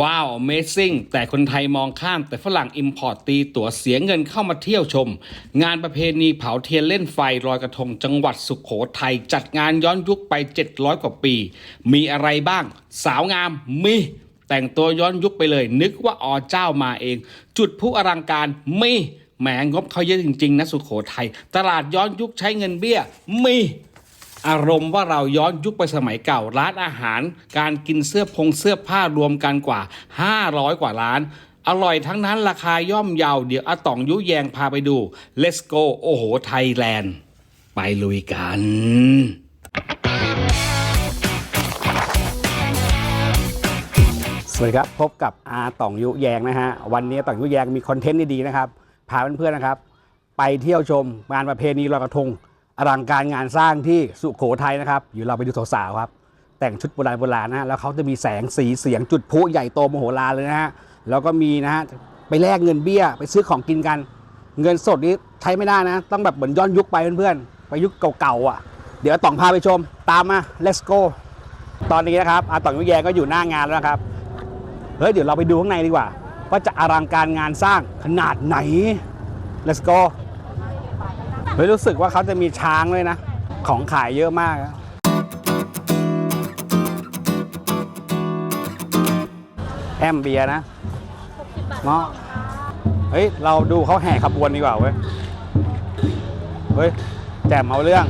ว้าว Amazing แต่คนไทยมองข้ามแต่ฝรั่งอิมพอร์ตตีตั๋วเสียเงินเข้ามาเที่ยวชม งานประเพณีเผาเทียนเล่นไฟลอยกระทงจังหวัดสุขโขทัยจัดงานย้อนยุคไป 700 กว่าปี มีอะไรบ้าง สาวงามมีแต่งตัวย้อนยุคไปเลย นึกว่าอเจ้ามาเอง จุดพลุอลังการมีแหมงบเขาเยอะจริง ๆ นะสุขโขทัยตลาดย้อนยุคใช้เงินเบี้ยมี อารมณ์ว่าเราย้อนยุคไปสมัยเก่าร้านอาหาร การกินเสื้อพงเสื้อผ้ารวมกันกว่า 500 กว่าร้าน อร่อยทั้งนั้นราคาย่อมเยาวเดี๋ยวอาต๋องยุแยงพาไปดู Let's go โอ้โหไทยแลนด์ ไปลุยกันสวัสดีครับพบกับอาต่องยุแยงนะฮะวันนี้ต่องยุแยงมีคอนเทนต์ดีๆนะครับพาเพื่อนๆนะครับ ไปเที่ยวชมงานประเพณีลอยกระทง อลังการงานสร้างที่สุโขทัยนะครับ อยู่เราไปดูสาวๆครับ แต่งชุดโบราณโบราณนะแล้วเขาจะมีแสงสีเสียงจุดพลุใหญ่โตมโหฬารเลยนะฮะแล้วก็มีนะฮะไปแลกเงินเบี้ยไปซื้อของกินกัน เงินสดนี้ใช้ไม่ได้นะ ต้องแบบเหมือนย้อนยุคไปเพื่อนๆไปยุคเก่าๆอะเดี๋ยวต่องพาไปชมตามมา let's go ตอนนี้นะครับอาต่องยุแยงก็อยู่หน้างานแล้วนะครับเฮ้ยเดี๋ยวเราไปดูข้างในดีกว่า ว่าจะอลังการงานสร้างขนาดไหน let's go เฮ้ยรู้สึกว่าเขาจะมีช้างด้วยนะ ของขายเยอะมาก แอมเบียนะเนาะเฮ้ย เราดูเขาแห่ขบวนดีกว่าเว้ย เฮ้ย แจ่มเอาเรื่อง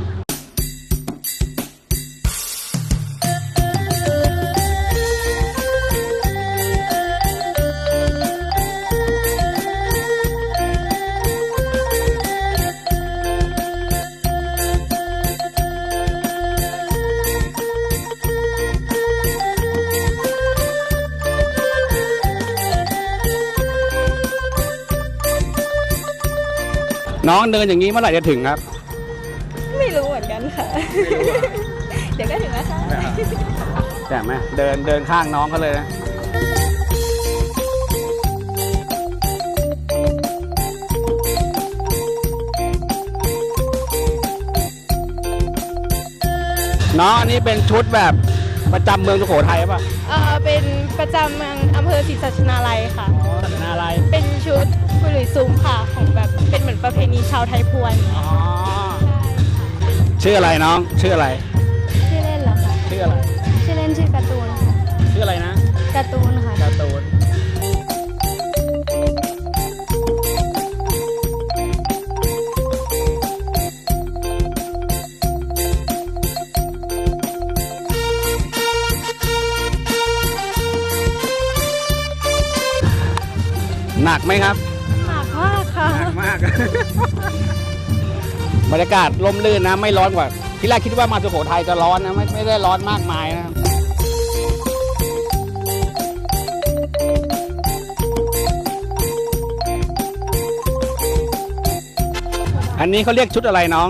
น้องเดินอย่างนี้เมื่อไหร่จะถึงครับ ไม่รู้เหมือนกันค่ะ เดี๋ยวก็ถึงแล้วค่ะแจ่มไหมเดินเดินข้างน้องเขาเลยนะน้องอันนี้เป็นชุดแบบประจำเมืองสุโขทัยป่ะเออเป็นประจำเมืองอำเภอศรีสัชนาลัยค่ะอ๋อสันาอะไรเป็นชุด คุยหลุยซุ้มค่ะ ของแบบเป็นเหมือนประเพณีชาวไทยพวนอ๋อชื่ออะไรน้อง ชื่ออะไร ชื่อเล่นเหรอคะชื่ออะไร ชื่อเล่นชื่อการ์ตูนค่ะชื่ออะไรนะการ์ตูนค่ะการ์ตูนหนักไหมครับหนักมากค่ะ หนักมาก บรรยากาศลมลื่นนะไม่ร้อนกว่า ที่แรกคิดว่ามาสุโขทัยจะร้อนนะไม่ไม่ได้ร้อนมากมายนะครับอันนี้เขาเรียกชุดอะไรน้อง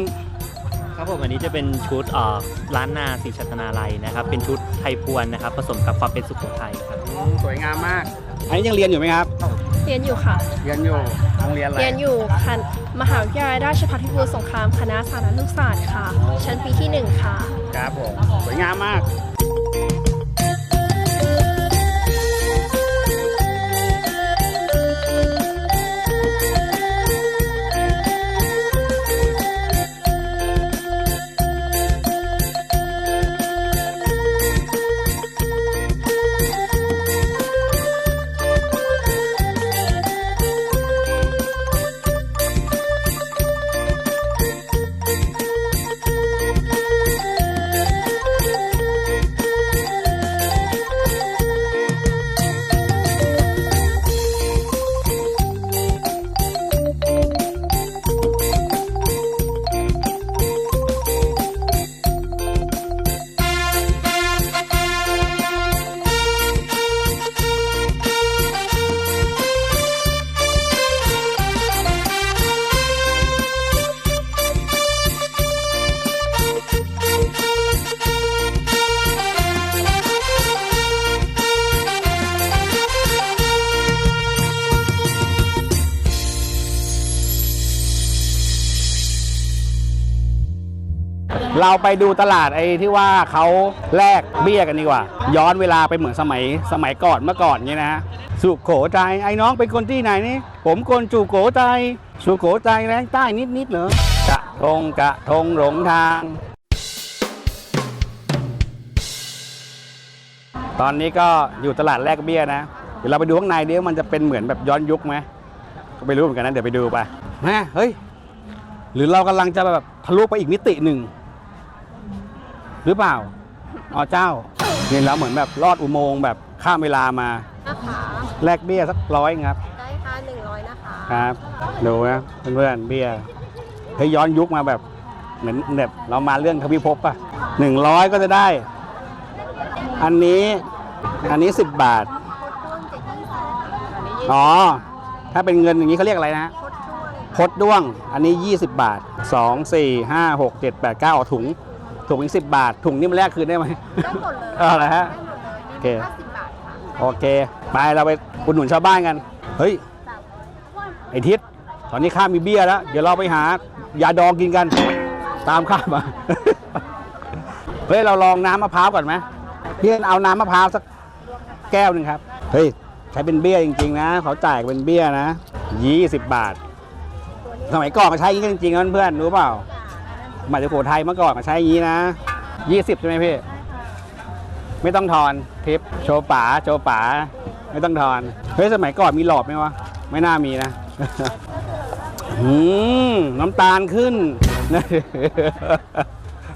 ครับผมอันนี้จะเป็นชุดเอ่อล้านนาสีชัตนาลัยนะครับ เป็นชุดไทยพวนนะครับ ผสมกับความเป็นสุโขทัยครับ สวยงามมาก อันนี้ยังเรียนอยู่ไหมครับเรียนอยู่ค่ะ เรียนอยู่โรงเรียนอะไรเรียนอยู่คันมหาวิทยาลัยราชภัฏพิบูลสงครามคณะสาธารณศาสตร์ค่ะ ชั้นปีที่หนึ่งค่ะ ครับผมสวยงามมาก เราไปดูตลาดไอ้ที่ว่าเขาแลกเบี้ยกันดีกว่า ย้อนเวลาไปเหมือนสมัยสมัยก่อนเมื่อก่อนเนี้ยนะฮะสุโขทัยไอ้น้องเป็นคนที่ไหนนี่ผมคนสุโขทัยสุโขทัยแรงใต้นิดนิดๆเหรอกะทงกะทงหลงทาง ตอนนี้ก็อยู่ตลาดแลกเบี้ยนะเดี๋ยวเราไปดูข้างในดิว่ามันจะเป็นเหมือนแบบย้อนยุคไหมก็ไม่รู้เหมือนกันนะเดี๋ยวไปดูไปแม่เฮ้ยหรือเรากำลังจะแบบทะลุไปอีกมิติหนึ่ง หรือเปล่าอ๋อเจ้าเนี่ยเราเหมือนแบบลอดอุโมงค์แบบข้ามเวลามานะคะแลกเบี้ยสักร้อยครับ ได้ค่ะ100นะคะครับดูนะเพื่อนๆเบี้ยเฮ้ยย้อนยุคมาแบบเหมือนแบบเรามาเรื่องทวิภพป่ะหนึ่งร้อยก็จะได้ อันนี้อันนี้สิบบาทอ๋อถ้าเป็นเงินอย่างนี้เขาเรียกอะไรนะพดด้วงอันนี้ 20 บาท 2 4 5 6 7 8 9เอาถุง ถุงอีก10บาท ถุงนี้มันแลกคืนได้ไหม ได้หมดเลยเออเหรอฮะ ได้หมดเลยโอเค มี50บาทค่ะโอเค ไปเราไปอุดหนุนชาวบ้านกัน เฮ้ยไอทิศตอนนี้ข้ามมีเบี้ยแล้ว เดี๋ยวเราไปหายาดองกินกัน ตามข้ามมาเฮ้ย เราลองน้ำมะพร้าวก่อนไหมพี่เอาน้ำมะพร้าวสักแก้วหนึ่งครับ เฮ้ย ใช้เป็นเบี้ยจริงๆนะ เขาจ่ายเป็นเบี้ยนะ 20 บาท สมัยก่อนก็ใช้อย่างนี้กันจริงๆนะเพื่อนๆรู้เปล่า สมัยสุโขทัยเมื่อก่อนก็ใช้อย่างนี้นะ 20 ใช่ไหมพี่ ไม่ต้องทอนทิปโชว์ป๋าโชว์ป๋าไม่ต้องทอน เฮ้ย สมัยก่อนมีหลอดไหมวะ ไม่น่ามีนะอืมน้ำตาลขึ้น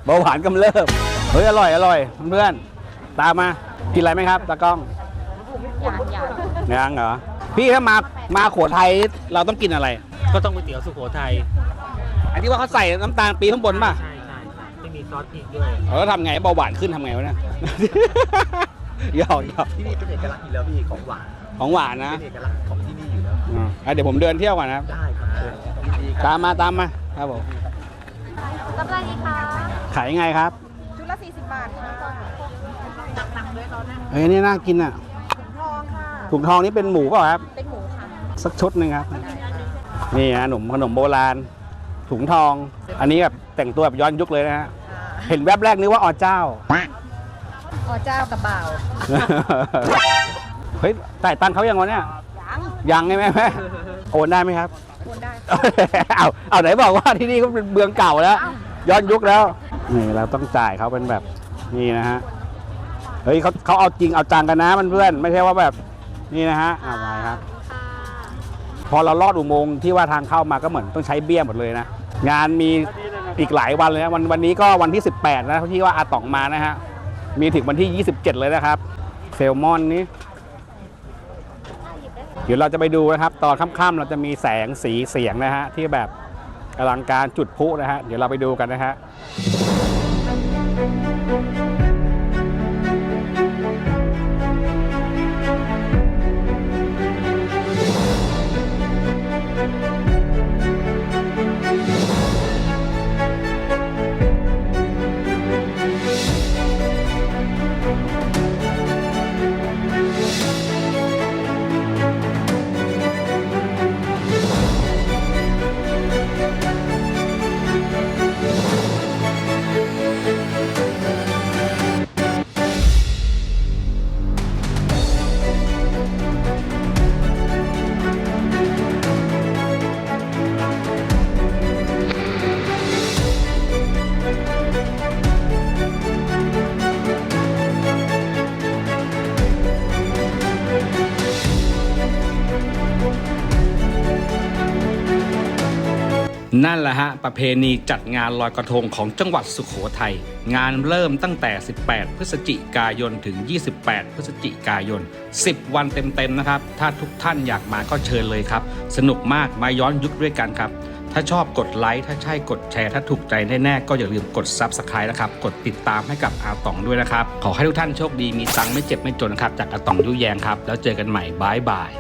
เบาหวานกำเริบ เฮ้ย อร่อย อร่อย เพื่อนๆตามมากินอะไรไหมครับตากล้องยังเหรอ พี่ถ้ามามาโขทัยเราต้องกินอะไร ก็ต้องก๋วยเตี๋ยวสุโขทัยอันที่ว่าเขาใส่น้ำตาลปีข้างบนป่ะ ใช่ใช่ใช่ที่มีซอสพริกด้วย เออทำไงเบาหวานขึ้นทำไงวะเนี่ย หยอกหยอกที่นี่เป็นเอกลักษณ์อยู่แล้วพี่ของหวานของหวานนะเป็นเอกลักษณ์ของที่นี่อยู่แล้วอ่าอะเดี๋ยวผมเดินเที่ยวก่อนนะครับ ได้ครับเชิญยินดีครับ ตามมาตามมาครับผมรับอะไรดีคะขายยังไงครับชุดละ 40 บาทค่ะหนักๆด้วยตอนนั้นเฮ้ยนี่น่ากินอะทองค่ะ ถุงทองนี่เป็นหมูเปล่าครับ เป็นหมูค่ะ สักชุดหนึ่งครับ นี่นะขนมขนมโบราณ ถุงทอง อันนี้แบบแต่งตัวแบบย้อนยุคเลยนะฮะเห็นแวบแรกนึกว่าอ๋อเจ้า อ๋อเจ้ากับบ่าวเฮ้ยจ่ายตังค์เขายังวะเนี่ย ยังยังใช่ไหมแม่โอนได้ไหมครับ โอนได้เอาเอาไหนบอกว่าที่นี่ก็เป็นเมืองเก่าแล้ว ย้อนยุคแล้วนี่เราต้องจ่ายเขาเป็นแบบนี่นะฮะเฮ้ยเขาเขาเอาจริงเอาจังกันนะมันเพื่อนไม่ใช่ว่าแบบนี่นะฮะอ่าไปครับ พอเราลอดอุโมงค์ที่ว่าทางเข้ามาก็เหมือนต้องใช้เบี้ยหมดเลยนะ งานมีอีกหลายวันเลยนะวันวันนี้ก็วันที่ 18 นะที่ว่าอาตองมานะฮะมีถึงวันที่ 27 เลยนะครับเซลมอนนี้เดี๋ยวเราจะไปดูนะครับ ตอนค่ำๆเราจะมีแสงสีเสียงนะฮะที่แบบอลังการจุดพลุนะฮะเดี๋ยวเราไปดูกันนะฮะ นั่นแหละฮะ ประเพณีจัดงานลอยกระทงของจังหวัดสุขโขทัย งานเริ่มตั้งแต่ 18 พฤศจิกายน ถึง 28 พฤศจิกายน 10 วันเต็ม ๆ นะครับ ถ้าทุกท่านอยากมาก็เชิญเลยครับ สนุกมากมาย้อนยุคด้วยกันครับ ถ้าชอบกดไลค์ ถ้าใช่กดแชร์ ถ้าถูกใจแน่ๆ ก็อย่าลืมกด Subscribe นะครับ กดติดตามให้กับอาตองด้วยนะครับ ขอให้ทุกท่านโชคดี มีตังค์ไม่เจ็บไม่จนนะครับ จากอาตองยุแยงครับ แล้วเจอกันใหม่บายบาย